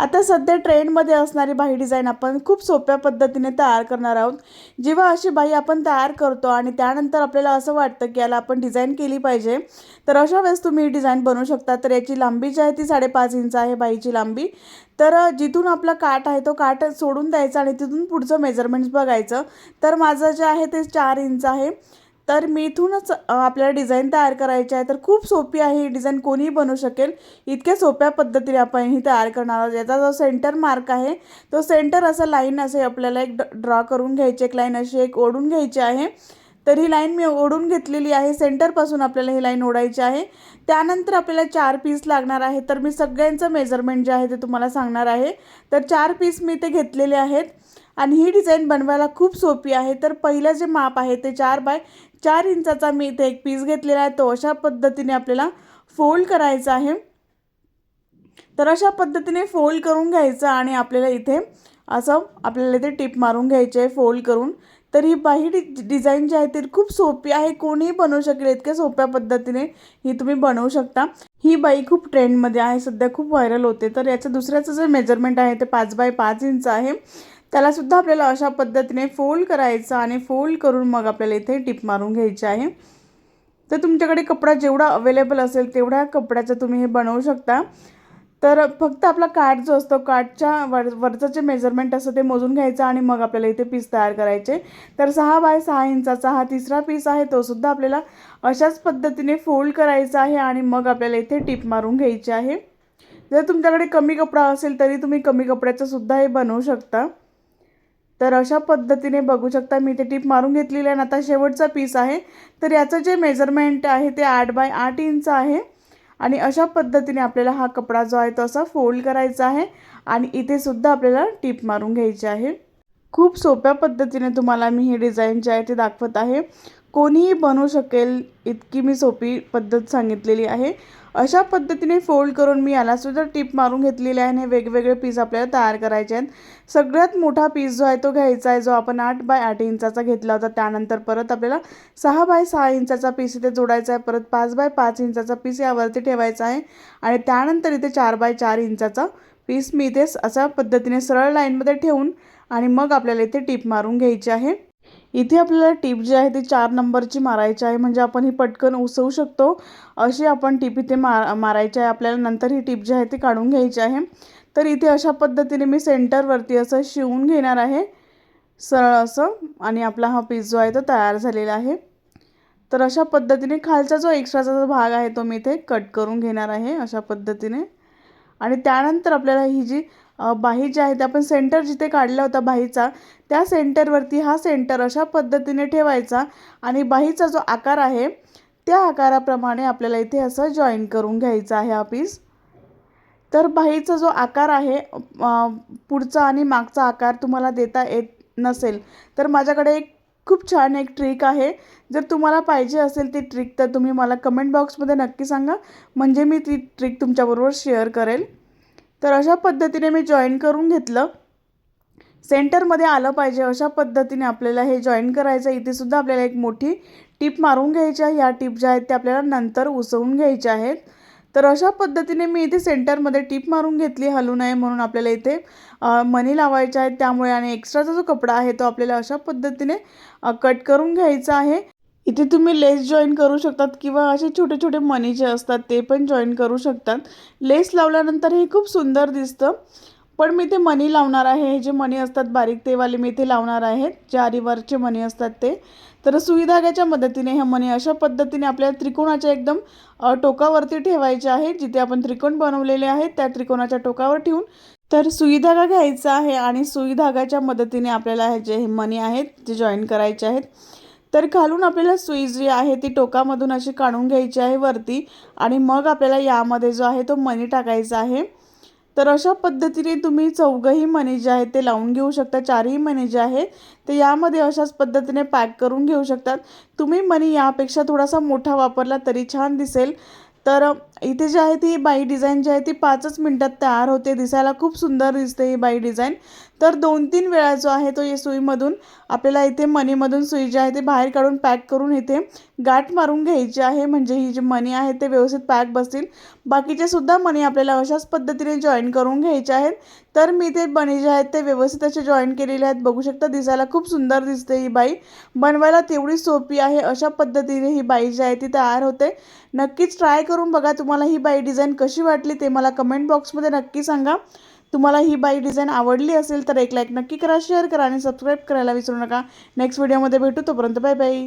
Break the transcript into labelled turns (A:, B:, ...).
A: आता सध्या ट्रेंडमध्ये असणारी बाही डिझाईन आपण खूप सोप्या पद्धतीने तयार करणार आहोत. जेव्हा अशी बाही आपण तयार करतो आणि त्यानंतर आपल्याला असं वाटतं की याला आपण डिझाईन केली पाहिजे तर अशा वेळेस तुम्ही ही डिझाईन बनवू शकता. तर याची लांबी जी आहे ती साडेपाच इंच आहे बाईची लांबी. तर जिथून आपला काठ आहे तो काठ सोडून द्यायचा आणि तिथून पुढचं मेजरमेंट्स बघायचं. तर माझं जे आहे ते चार इंच आहे. तर मी इथूनच आपल्याला डिझाईन तयार करायची आहे तर खूप सोपी आहे ही डिझाईन कोणीही बनवू शकेल. इतक्या सोप्या पद्धतीने आपण ही तयार करणार आहोत. याचा जो सेंटर मार्क आहे तो सेंटर असं लाईन असे आपल्याला एक ड्रॉ करून घ्यायची एक लाईन अशी एक ओढून घ्यायची आहे. तर ही लाईन मी ओढून घेतलेली आहे. सेंटरपासून आपल्याला ही लाईन ओढायची आहे. त्यानंतर आपल्याला चार पीस लागणार आहे तर मी सगळ्यांचं मेजरमेंट जे आहे ते तुम्हाला सांगणार आहे. तर चार पीस मी ते घेतलेले आहेत. आणि ही डिझाईन बनवायला खूप सोपी आहे. तर पहिलं जे माप आहे ते चार बाय चार इंचाचा मी इथे एक पीस घेतलेला आहे. तो अशा पद्धतीने आपल्याला फोल्ड करायचा आहे. तर अशा पद्धतीने फोल्ड करून घ्यायचं आणि आपल्याला इथे असं आपल्याला इथे टिप मारून घ्यायचे आहे फोल्ड करून. तर ही बाही डि डिझाईन जी आहे ती खूप सोपी आहे. कोणीही बनवू शकेल इतक्या सोप्या पद्धतीने ही तुम्ही बनवू शकता. ही बाई खूप ट्रेंडमध्ये आहे. सध्या खूप व्हायरल होते. तर याचं दुसऱ्याचं जे मेजरमेंट आहे ते पाच बाय पाच इंच आहे. त्यालासुद्धा आपल्याला अशा पद्धतीने फोल्ड करायचं आणि फोल्ड करून मग आपल्याला इथे टिप मारून घ्यायची आहे. तर तुमच्याकडे कपडा जेवढा अवेलेबल असेल तेवढ्या कपड्याचं तुम्ही हे बनवू शकता. तर फक्त आपला काठ जो असतो काठच्या वर वरचं जे मेजरमेंट असतं ते मोजून घ्यायचं आणि मग आपल्याला इथे पीस तयार करायचे. तर सहा बाय सहा इंचाचा हा तिसरा पीस आहे तो सुद्धा आपल्याला अशाच पद्धतीने फोल्ड करायचा आहे आणि मग आपल्याला इथे टिप मारून घ्यायची आहे. जर तुमच्याकडे कमी कपडा असेल तरी तुम्ही कमी कपड्याचं सुद्धा हे बनवू शकता. तर अशा पद्धतीने बघू शकता मी ते टीप मारून घेतलेली आहे आणि आता शेवटचा पीस आहे. तर याचं जे मेजरमेंट आहे ते आठ बाय आठ इंच आहे. आणि अशा पद्धतीने आपल्याला हा कपडा जो आहे तो असा फोल्ड करायचा आहे. आणि इथेसुद्धा आपल्याला टीप मारून घ्यायची आहे. खूप सोप्या पद्धतीने तुम्हाला मी ही डिझाईन जी आहे ती दाखवत आहे. कोणीही बनवू शकेल इतकी मी सोपी पद्धत सांगितलेली आहे. अशा पद्धतीने फोल्ड करून मी यालासुद्धा टिप मारून घेतलेली आहे आणि वेगवेगळे पीस आपल्याला तयार करायचे आहेत. सगळ्यात मोठा पीस जो आहे तो घ्यायचा आहे जो आपण आठ बाय आठ इंचाचा घेतला होता त्यानंतर परत आपल्याला सहा बाय सहा इंचाचा पीस इथे जोडायचा आहे परत पाच बाय पाच इंचाचा पीस यावरती ठेवायचा आहे आणि त्यानंतर इथे चार बाय चार इंचाचा पीस मी इथे अशा पद्धतीने सरळ लाईनमध्ये ठेवून आणि मग आपल्याला इथे टीप मारून घ्यायची आहे. इथे आपल्याला टीप जी आहे ती चार नंबरची मारायची आहे. म्हणजे आपण ही पटकन उसवू शकतो. अशी आपण टीप इथे मार मारायची आहे. आपल्याला नंतर ही टीप जी आहे ती काढून घ्यायची आहे. तर इथे अशा पद्धतीने मी सेंटरवरती असं शिवून घेणार आहे. सरळ असं. आणि आपला हा पीस जो आहे तो तयार झालेला आहे. तर अशा पद्धतीने खालचा जो एक्स्ट्राचा जो भाग आहे तो मी इथे कट करून घेणार आहे. अशा पद्धतीने. आणि त्यानंतर आपल्याला ही जी बाही जे आहे ते आपण सेंटर जिथे काढला होता बाहीचा त्या सेंटरवरती हा सेंटर अशा पद्धतीने ठेवायचा आणि बाहीचा जो आकार आहे त्या आकाराप्रमाणे आपल्याला इथे असं जॉईन करून घ्यायचा आहे हा पीस तर बाहीचा जो आकार आहे पुढचा आणि मागचा आकार तुम्हाला देता येत नसेल तर माझ्याकडे एक खूप छान एक ट्रिक आहे. जर तुम्हाला पाहिजे असेल ती ट्रिक तर तुम्ही मला कमेंट बॉक्समध्ये नक्की सांगा. म्हणजे मी ती ट्रिक तुमच्याबरोबर शेअर करेल. तर अशा पद्धतीने मी जॉईन करून घेतलं. सेंटरमध्ये आलं पाहिजे अशा पद्धतीने आपल्याला हे जॉईन करायचं. इथे सुद्धा आपल्याला एक मोठी टीप मारून घ्यायची आहे. ह्या टीप ज्या आहेत त्या आपल्याला नंतर उसवून घ्यायच्या आहेत. तर अशा पद्धतीने मी इथे सेंटरमध्ये टीप मारून घेतली. हलू नये म्हणून आपल्याला इथे मनी लावायच्या आहेत. त्यामुळे आणि एक्स्ट्राचा जो कपडा आहे तो आपल्याला अशा पद्धतीने कट करून घ्यायचा आहे. इथे तुम्ही लेस जॉईन करू शकतात किंवा असे छोटे छोटे मणी जे असतात ते पण जॉईन करू शकतात. लेस लावल्यानंतर हे खूप सुंदर दिसतं. पण मी ते मनी लावणार आहे. हे जे मणी असतात बारीक तेवाले मी इथे लावणार आहेत जे आरीवरचे मणी असतात ते. तर सुई धाग्याच्या मदतीने हे मणी अशा पद्धतीने आपल्या त्रिकोणाच्या एकदम टोकावरती ठेवायचे आहे. जिथे आपण त्रिकोण बनवलेले आहेत त्या त्रिकोणाच्या टोकावर ठेवून. तर सुई धागा घ्यायचा आहे आणि सुई धागाच्या मदतीने आपल्याला हे जे हे मणी आहेत ते जॉईन करायचे आहेत तर खालून आपल्याला सुई जी आहे ती टोकामधून अशी काढून घ्यायची आहे वरती आणि मग आपल्याला यामध्ये जो आहे तो मणी टाकायचा आहे. तर अशा पद्धतीने तुम्ही चौघही मणी जे आहेत ते लावून घेऊ शकता चारही मणी जे आहेत ते यामध्ये अशाच पद्धतीने पॅक करून घेऊ शकतात. तुम्ही मणी यापेक्षा थोडासा मोठा वापरला तरी छान दिसेल. तर इथे जी आहे ती बाई डिझाईन जी आहे ती पाचच मिनटात तयार होते. दिसायला खूप सुंदर दिसते ही बाई डिझाईन. तर दोन तीन वेळा जो आहे तो या सुईमधून आपल्याला इथे मनीमधून सुई जी आहे ती बाहेर काढून पॅक करून इथे गाठ मारून घ्यायची आहे. म्हणजे ही जी मनी आहे ते व्यवस्थित पॅक बसतील. बाकीचे सुद्धा मनी आपल्याला अशाच पद्धतीने जॉईन करून घ्यायचे आहेत. तर मी ते मनी जे आहेत ते व्यवस्थित असे जॉईन केलेले आहेत. बघू शकता दिसायला खूप सुंदर दिसते ही बाई. बनवायला तेवढी सोपी आहे. अशा पद्धतीने ही बाई जी आहे ती तयार होते. नक्कीच ट्राय करून बघा तुम्हाला ही बाई डिझाईन कशी वाटली ते मला कमेंट बॉक्समध्ये नक्की सांगा. तुम्हाला ही बाई डिझाईन आवडली असेल तर एक लाईक नक्की करा शेअर करा आणि सबस्क्राईब करायला विसरू नका. नेक्स्ट व्हिडिओमध्ये भेटू. तोपर्यंत बाय बाय